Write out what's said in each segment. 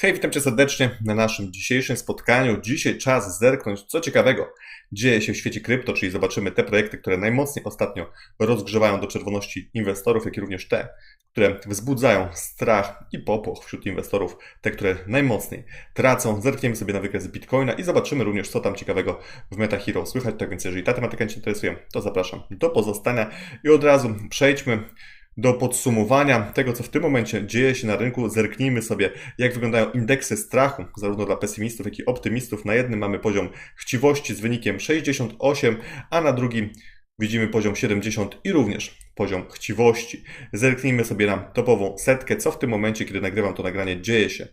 Hej, witam Cię serdecznie na naszym dzisiejszym spotkaniu. Dzisiaj czas zerknąć, co ciekawego dzieje się w świecie krypto, czyli zobaczymy te projekty, które najmocniej ostatnio rozgrzewają do czerwoności inwestorów, jak i również te, które wzbudzają strach i popłoch wśród inwestorów, te, które najmocniej tracą. Zerkniemy sobie na wykres Bitcoina i zobaczymy również, co tam ciekawego w MetaHero słychać. Tak więc, jeżeli ta tematyka Cię interesuje, to zapraszam do pozostania i od razu przejdźmy do podsumowania tego, co w tym momencie dzieje się na rynku, zerknijmy sobie, jak wyglądają indeksy strachu, zarówno dla pesymistów, jak i optymistów. Na jednym mamy poziom chciwości z wynikiem 68, a na drugim widzimy poziom 70 i również poziom chciwości. Zerknijmy sobie na topową setkę, co w tym momencie, kiedy nagrywam to nagranie, dzieje się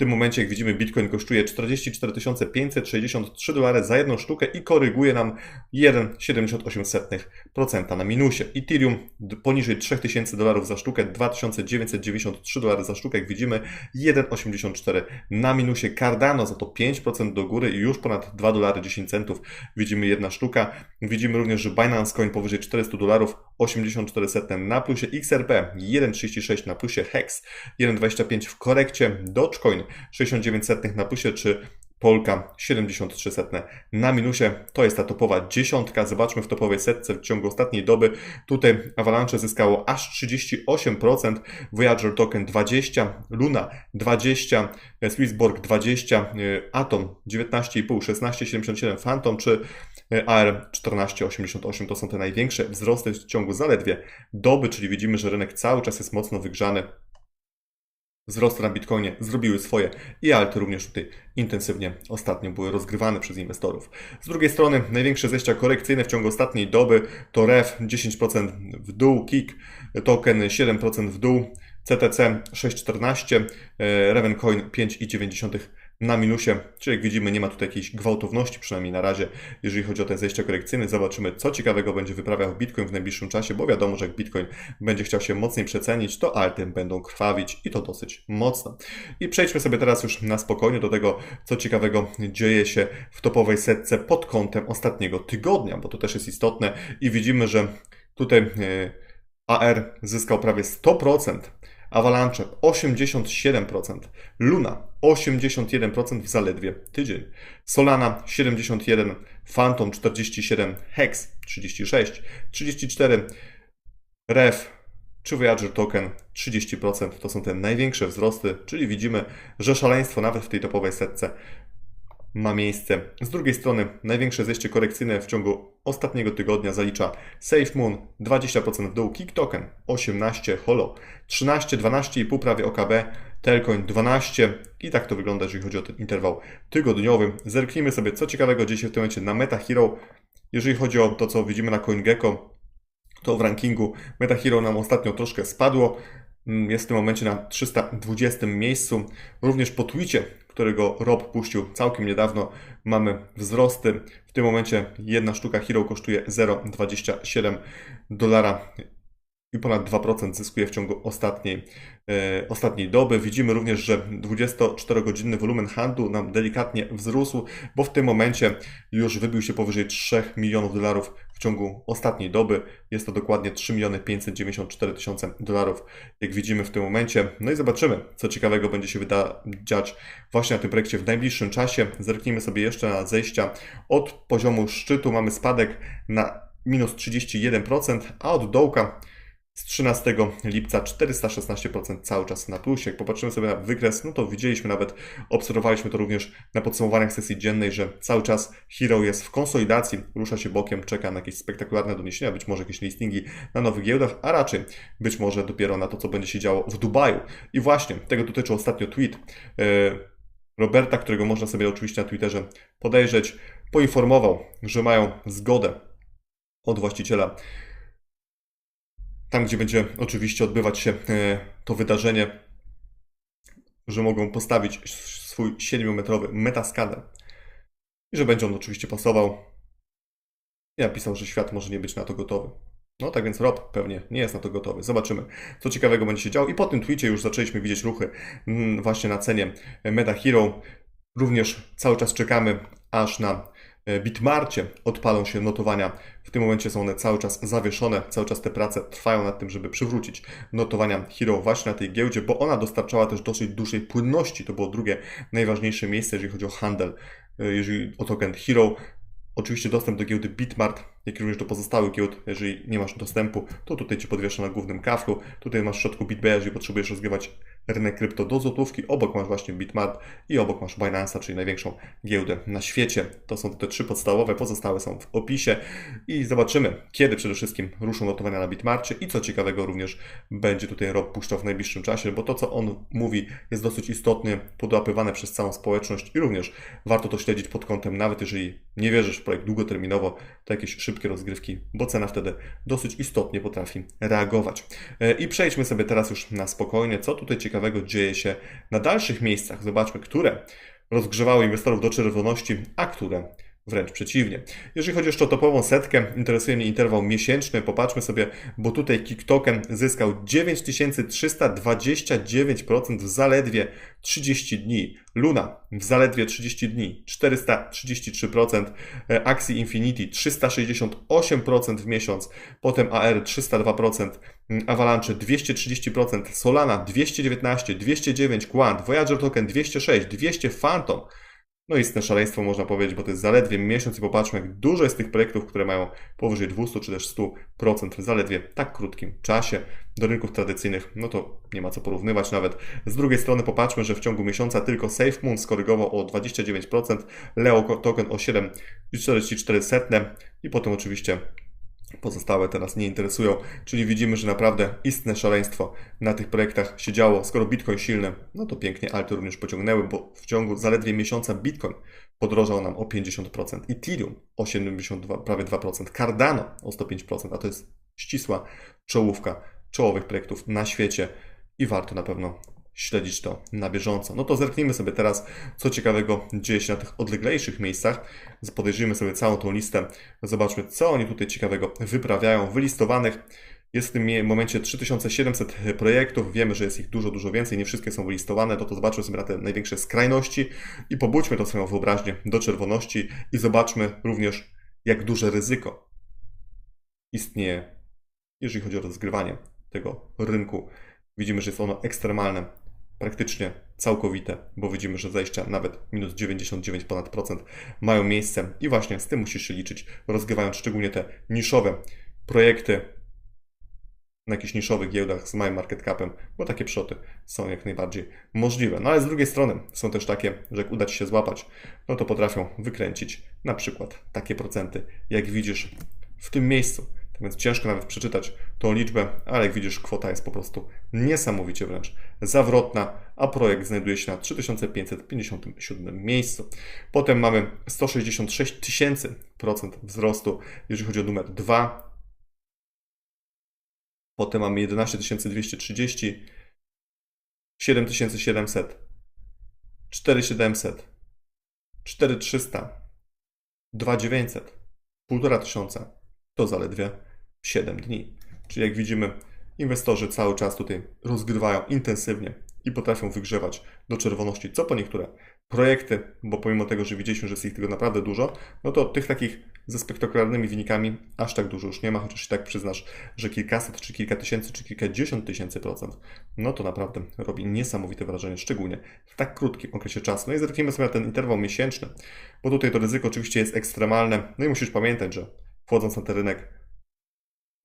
tym momencie, jak widzimy, Bitcoin kosztuje 44 563 dolary za jedną sztukę i koryguje nam 1,78% na minusie. Ethereum poniżej 3000 dolarów za sztukę, 2993 dolary za sztukę, jak widzimy, 1,84 na minusie. Cardano za to 5% do góry i już ponad 2 dolary 10 centów widzimy jedna sztuka. Widzimy również, że Binance Coin powyżej 400 dolarów, 84 na plusie, XRP 1,36 na plusie, Hex 1,25 w korekcie, Dogecoin 69 setnych na plusie, czy Polka 73 setne na minusie. To jest ta topowa dziesiątka. Zobaczmy w topowej setce w ciągu ostatniej doby. Tutaj Avalanche zyskało aż 38%, Voyager Token 20, Luna 20, Swissborg 20, Atom 19,5, 16,77, Phantom czy AR 14,88. To są te największe wzrosty w ciągu zaledwie doby, czyli widzimy, że rynek cały czas jest mocno wygrzany wzrosty na Bitcoinie zrobiły swoje i alty również tutaj intensywnie ostatnio były rozgrywane przez inwestorów. Z drugiej strony największe zejścia korekcyjne w ciągu ostatniej doby to REF 10% w dół, KIK token 7% w dół, CTC 6,14, Ravencoin 5,9 na minusie, czyli jak widzimy nie ma tutaj jakiejś gwałtowności, przynajmniej na razie, jeżeli chodzi o te zejścia korekcyjne. Zobaczymy, co ciekawego będzie wyprawiał Bitcoin w najbliższym czasie, bo wiadomo, że jak Bitcoin będzie chciał się mocniej przecenić, to alty będą krwawić i to dosyć mocno. I przejdźmy sobie teraz już na spokojnie do tego, co ciekawego dzieje się w topowej setce pod kątem ostatniego tygodnia, bo to też jest istotne i widzimy, że tutaj e, AR zyskał prawie 100%, Avalanche 87%, Luna 81% w zaledwie tydzień, Solana 71%, Phantom 47%, Hex 36%, 34%, REF czy Voyager Token 30%. To są te największe wzrosty, czyli widzimy, że szaleństwo nawet w tej topowej setce ma miejsce. Z drugiej strony największe zejście korekcyjne w ciągu ostatniego tygodnia zalicza SafeMoon 20% w dół, Kick Token 18, Holo 13, 12,5 prawie OKB, Telcoin 12 i tak to wygląda, jeżeli chodzi o ten interwał tygodniowy. Zerknijmy sobie, co ciekawego dzieje się w tym momencie na MetaHero. Jeżeli chodzi o to, co widzimy na CoinGecko, to w rankingu MetaHero nam ostatnio troszkę spadło. Jest w tym momencie na 320 miejscu. Również po Twitchie którego Rob puścił całkiem niedawno. Mamy wzrosty. W tym momencie jedna sztuka Hero kosztuje 0,27 dolara i ponad 2% zyskuje w ciągu ostatniej, e, ostatniej doby. Widzimy również, że 24-godzinny wolumen handlu nam delikatnie wzrósł, bo w tym momencie już wybił się powyżej 3 milionów dolarów w ciągu ostatniej doby. Jest to dokładnie 3 miliony 594 tysiące dolarów, jak widzimy w tym momencie. No i zobaczymy, co ciekawego będzie się dziać właśnie na tym projekcie w najbliższym czasie. Zerknijmy sobie jeszcze na zejścia. Od poziomu szczytu mamy spadek na minus 31%, a od dołka 13 lipca 416% cały czas na plusie. Jak popatrzymy sobie na wykres, no to widzieliśmy nawet, obserwowaliśmy to również na podsumowaniach sesji dziennej, że cały czas Hero jest w konsolidacji, rusza się bokiem, czeka na jakieś spektakularne doniesienia, być może jakieś listingi na nowych giełdach, a raczej być może dopiero na to, co będzie się działo w Dubaju. I właśnie tego dotyczył ostatnio tweet e, Roberta, którego można sobie oczywiście na Twitterze podejrzeć, poinformował, że mają zgodę od właściciela tam, gdzie będzie oczywiście odbywać się e, to wydarzenie, że mogą postawić swój 7-metrowy metaskaner i że będzie on oczywiście pasował. I napisał, że świat może nie być na to gotowy. No tak więc Rob pewnie nie jest na to gotowy. Zobaczymy, co ciekawego będzie się działo. I po tym tweetie już zaczęliśmy widzieć ruchy mm, właśnie na cenie Meta Hero. Również cały czas czekamy, aż na Bitmarcie odpalą się notowania. W tym momencie są one cały czas zawieszone, cały czas te prace trwają nad tym, żeby przywrócić notowania Hero właśnie na tej giełdzie, bo ona dostarczała też dosyć dużej płynności. To było drugie najważniejsze miejsce, jeżeli chodzi o handel, e, jeżeli o token Hero. Oczywiście dostęp do giełdy Bitmart, jak również do pozostałych giełd, jeżeli nie masz dostępu, to tutaj Cię podwiesza na głównym kaflu. Tutaj masz w środku BitBay, jeżeli potrzebujesz rozgrywać rynek krypto do złotówki. Obok masz właśnie Bitmart i obok masz Binance'a, czyli największą giełdę na świecie. To są te trzy podstawowe, pozostałe są w opisie i zobaczymy, kiedy przede wszystkim ruszą notowania na Bitmarcie i co ciekawego również będzie tutaj Rob puszczał w najbliższym czasie, bo to, co on mówi, jest dosyć istotnie podłapywane przez całą społeczność i również warto to śledzić pod kątem, nawet jeżeli nie wierzysz w projekt długoterminowo, to jakieś szybkie rozgrywki, bo cena wtedy dosyć istotnie potrafi reagować. E, I przejdźmy sobie teraz już na spokojnie, co tutaj ciekawego dzieje się na dalszych miejscach. Zobaczmy, które rozgrzewały inwestorów do czerwoności, a które Wręcz przeciwnie. Jeżeli chodzi o szczotopową setkę, interesuje mnie interwał miesięczny. Popatrzmy sobie, bo tutaj Kik Token zyskał 9329% w zaledwie 30 dni. Luna w zaledwie 30 dni 433%, e, Axie Infinity 368% w miesiąc, potem AR 302%, mm, Avalanche 230%, Solana 219, 209, Quant, Voyager Token 206, 200 Phantom no istne szaleństwo można powiedzieć, bo to jest zaledwie miesiąc i popatrzmy, jak dużo jest tych projektów, które mają powyżej 200 czy też 100% w zaledwie tak krótkim czasie. Do rynków tradycyjnych, no to nie ma co porównywać nawet. Z drugiej strony popatrzmy, że w ciągu miesiąca tylko SafeMoon skorygował o 29%, Leo Token o 7,44% i potem oczywiście Pozostałe teraz nie interesują, czyli widzimy, że naprawdę istne szaleństwo na tych projektach się działo. Skoro Bitcoin silny, no to pięknie alty również pociągnęły, bo w ciągu zaledwie miesiąca Bitcoin podrożał nam o 50%, Ethereum o 72, prawie 2%, Cardano o 105%, a to jest ścisła czołówka czołowych projektów na świecie i warto na pewno śledzić to na bieżąco. No to zerknijmy sobie teraz, co ciekawego dzieje się na tych odleglejszych miejscach. Podejrzyjmy sobie całą tą listę, zobaczmy, co oni tutaj ciekawego wyprawiają. Wylistowanych jest w tym momencie 3700 projektów. Wiemy, że jest ich dużo, dużo więcej. Nie wszystkie są wylistowane. To to zobaczmy sobie na te największe skrajności i pobudźmy to swoją wyobraźnię do czerwoności i zobaczmy również, jak duże ryzyko istnieje, jeżeli chodzi o rozgrywanie tego rynku. Widzimy, że jest ono ekstremalne praktycznie całkowite, bo widzimy, że zajścia nawet minus 99 ponad procent mają miejsce i właśnie z tym musisz się liczyć, rozgrywając szczególnie te niszowe projekty na jakichś niszowych giełdach z małym market capem, bo takie przoty są jak najbardziej możliwe. No ale z drugiej strony są też takie, że jak uda Ci się złapać, no to potrafią wykręcić na przykład takie procenty, jak widzisz w tym miejscu. Więc ciężko nawet przeczytać tą liczbę, ale jak widzisz, kwota jest po prostu niesamowicie wręcz zawrotna, a projekt znajduje się na 3557 miejscu. Potem mamy 166 tysięcy procent wzrostu, jeżeli chodzi o numer 2. Potem mamy 11 230, 7700, 4700, 4300, 2900, 1500. To zaledwie 7 dni. Czyli jak widzimy, inwestorzy cały czas tutaj rozgrywają intensywnie i potrafią wygrzewać do czerwoności co po niektóre projekty, bo pomimo tego, że widzieliśmy, że jest ich tego naprawdę dużo, no to tych takich ze spektakularnymi wynikami aż tak dużo już nie ma, chociaż i tak przyznasz, że kilkaset, czy kilka tysięcy, czy kilkadziesiąt tysięcy procent, no to naprawdę robi niesamowite wrażenie, szczególnie w tak krótkim okresie czasu. No i zerknijmy sobie na ten interwał miesięczny, bo tutaj to ryzyko oczywiście jest ekstremalne, no i musisz pamiętać, że wchodząc na ten rynek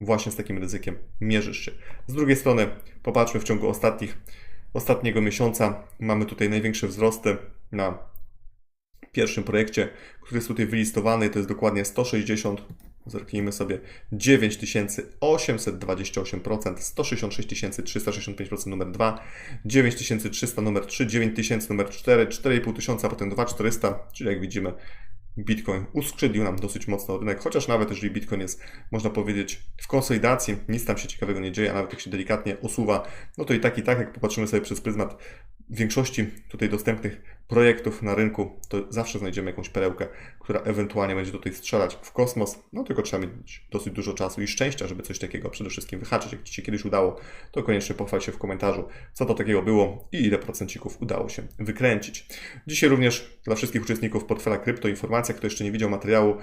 właśnie z takim ryzykiem mierzysz się. Z drugiej strony, popatrzmy w ciągu ostatnich, ostatniego miesiąca. Mamy tutaj największe wzrosty na pierwszym projekcie, który jest tutaj wylistowany. To jest dokładnie 160 Zerknijmy sobie 9828%, 166 365% numer 2, 9300 numer 3, 9000 numer 4, 4500, a potem 2400, czyli jak widzimy Bitcoin uskrzydlił nam dosyć mocno rynek, chociaż nawet jeżeli Bitcoin jest, można powiedzieć, w konsolidacji, nic tam się ciekawego nie dzieje, a nawet jak się delikatnie osuwa, no to i tak i tak, jak popatrzymy sobie przez pryzmat większości tutaj dostępnych projektów na rynku, to zawsze znajdziemy jakąś perełkę, która ewentualnie będzie tutaj strzelać w kosmos. No tylko trzeba mieć dosyć dużo czasu i szczęścia, żeby coś takiego przede wszystkim wyhaczyć. Jak Ci się kiedyś udało, to koniecznie pochwal się w komentarzu, co to takiego było i ile procencików udało się wykręcić. Dzisiaj również dla wszystkich uczestników portfela krypto informacja, kto jeszcze nie widział materiału,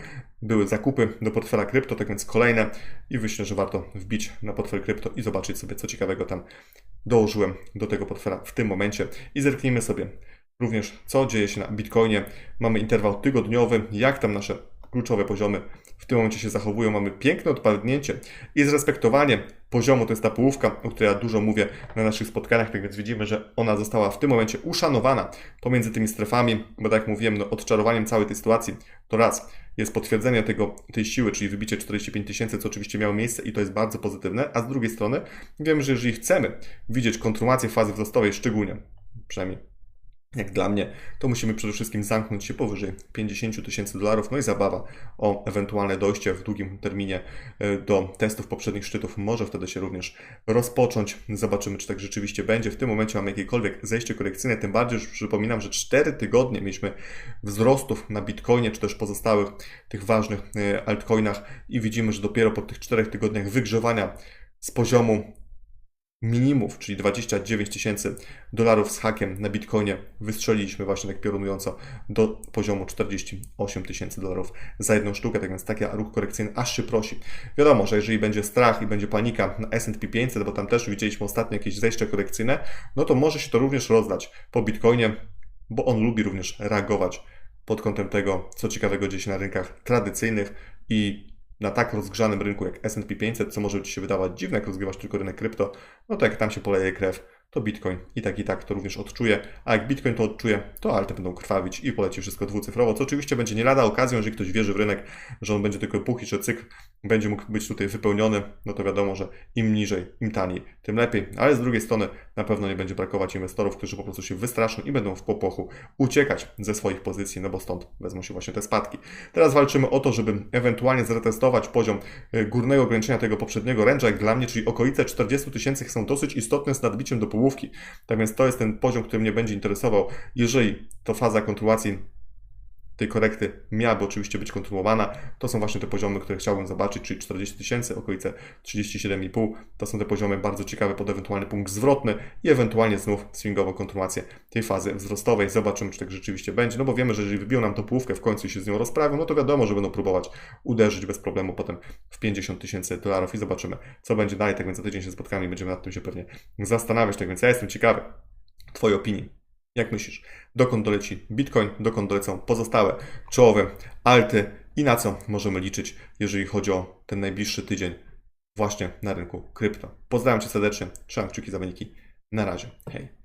były zakupy do portfela krypto, tak więc kolejne i myślę, że warto wbić na portfel krypto i zobaczyć sobie, co ciekawego tam dołożyłem do tego portfela w tym momencie i zerknijmy sobie. Również, co dzieje się na Bitcoinie. Mamy interwał tygodniowy, jak tam nasze kluczowe poziomy? W tym momencie się zachowują. Mamy piękne odpadnięcie i zrespektowanie poziomu, to jest ta połówka, o której ja dużo mówię na naszych spotkaniach, tak więc widzimy, że ona została w tym momencie uszanowana pomiędzy tymi strefami, bo tak jak mówiłem, no, odczarowaniem całej tej sytuacji to raz jest potwierdzenie tego, tej siły, czyli wybicie 45 tysięcy, co oczywiście miało miejsce i to jest bardzo pozytywne, a z drugiej strony wiemy, że jeżeli chcemy widzieć kontynuację fazy wzrostowej, szczególnie, przynajmniej jak dla mnie, to musimy przede wszystkim zamknąć się powyżej 50 tysięcy dolarów. No i zabawa o ewentualne dojście w długim terminie e, do testów poprzednich szczytów może wtedy się również rozpocząć. Zobaczymy, czy tak rzeczywiście będzie. W tym momencie mamy jakiekolwiek zejście korekcyjne, tym bardziej, że przypominam, że 4 tygodnie mieliśmy wzrostów na Bitcoinie, czy też pozostałych tych ważnych e, altcoinach i widzimy, że dopiero po tych 4 tygodniach wygrzewania z poziomu minimów, czyli 29 tysięcy dolarów z hakiem na Bitcoinie wystrzeliliśmy właśnie tak piorunująco do poziomu 48 tysięcy dolarów za jedną sztukę, tak więc taki ruch korekcyjny aż się prosi. Wiadomo, że jeżeli będzie strach i będzie panika na S&P 500, bo tam też widzieliśmy ostatnio jakieś zejście korekcyjne, no to może się to również rozdać po Bitcoinie, bo on lubi również reagować pod kątem tego, co ciekawego dzieje się na rynkach tradycyjnych i na tak rozgrzanym rynku jak S&P 500, co może Ci się wydawać dziwne, jak rozgrywasz tylko rynek krypto, no to jak tam się poleje krew, to Bitcoin. I tak i tak to również odczuje, a jak Bitcoin to odczuje, to alty będą krwawić i poleci wszystko dwucyfrowo, co oczywiście będzie nie lada okazją, jeżeli ktoś wierzy w rynek, że on będzie tylko póki, że cykl będzie mógł być tutaj wypełniony, no to wiadomo, że im niżej, im taniej, tym lepiej, ale z drugiej strony na pewno nie będzie brakować inwestorów, którzy po prostu się wystraszą i będą w popłochu uciekać ze swoich pozycji, no bo stąd wezmą się właśnie te spadki. Teraz walczymy o to, żeby ewentualnie zretestować poziom e, górnego ograniczenia tego poprzedniego range'a, jak dla mnie, czyli okolice 40 tysięcy są dosyć istotne z nadbiciem do połówki. Tak więc to jest ten poziom, który mnie będzie interesował. Jeżeli to faza kontynuacji tej korekty miałaby oczywiście być kontynuowana. To są właśnie te poziomy, które chciałbym zobaczyć, czyli 40 tysięcy, okolice 37,5. To są te poziomy bardzo ciekawe pod ewentualny punkt zwrotny i ewentualnie znów swingową kontynuację tej fazy wzrostowej. Zobaczymy, czy tak rzeczywiście będzie, no bo wiemy, że jeżeli wybiją nam tą połówkę w końcu i się z nią rozprawią, no to wiadomo, że będą próbować uderzyć bez problemu potem w 50 tysięcy dolarów i zobaczymy, co będzie dalej. Tak więc za tydzień się spotkamy i będziemy nad tym się pewnie zastanawiać. Tak więc ja jestem ciekawy Twojej opinii jak myślisz, dokąd doleci Bitcoin, dokąd dolecą pozostałe czołowe alty i na co możemy liczyć, jeżeli chodzi o ten najbliższy tydzień właśnie na rynku krypto? Pozdrawiam Cię serdecznie, trzymam kciuki za wyniki. Na razie, hej.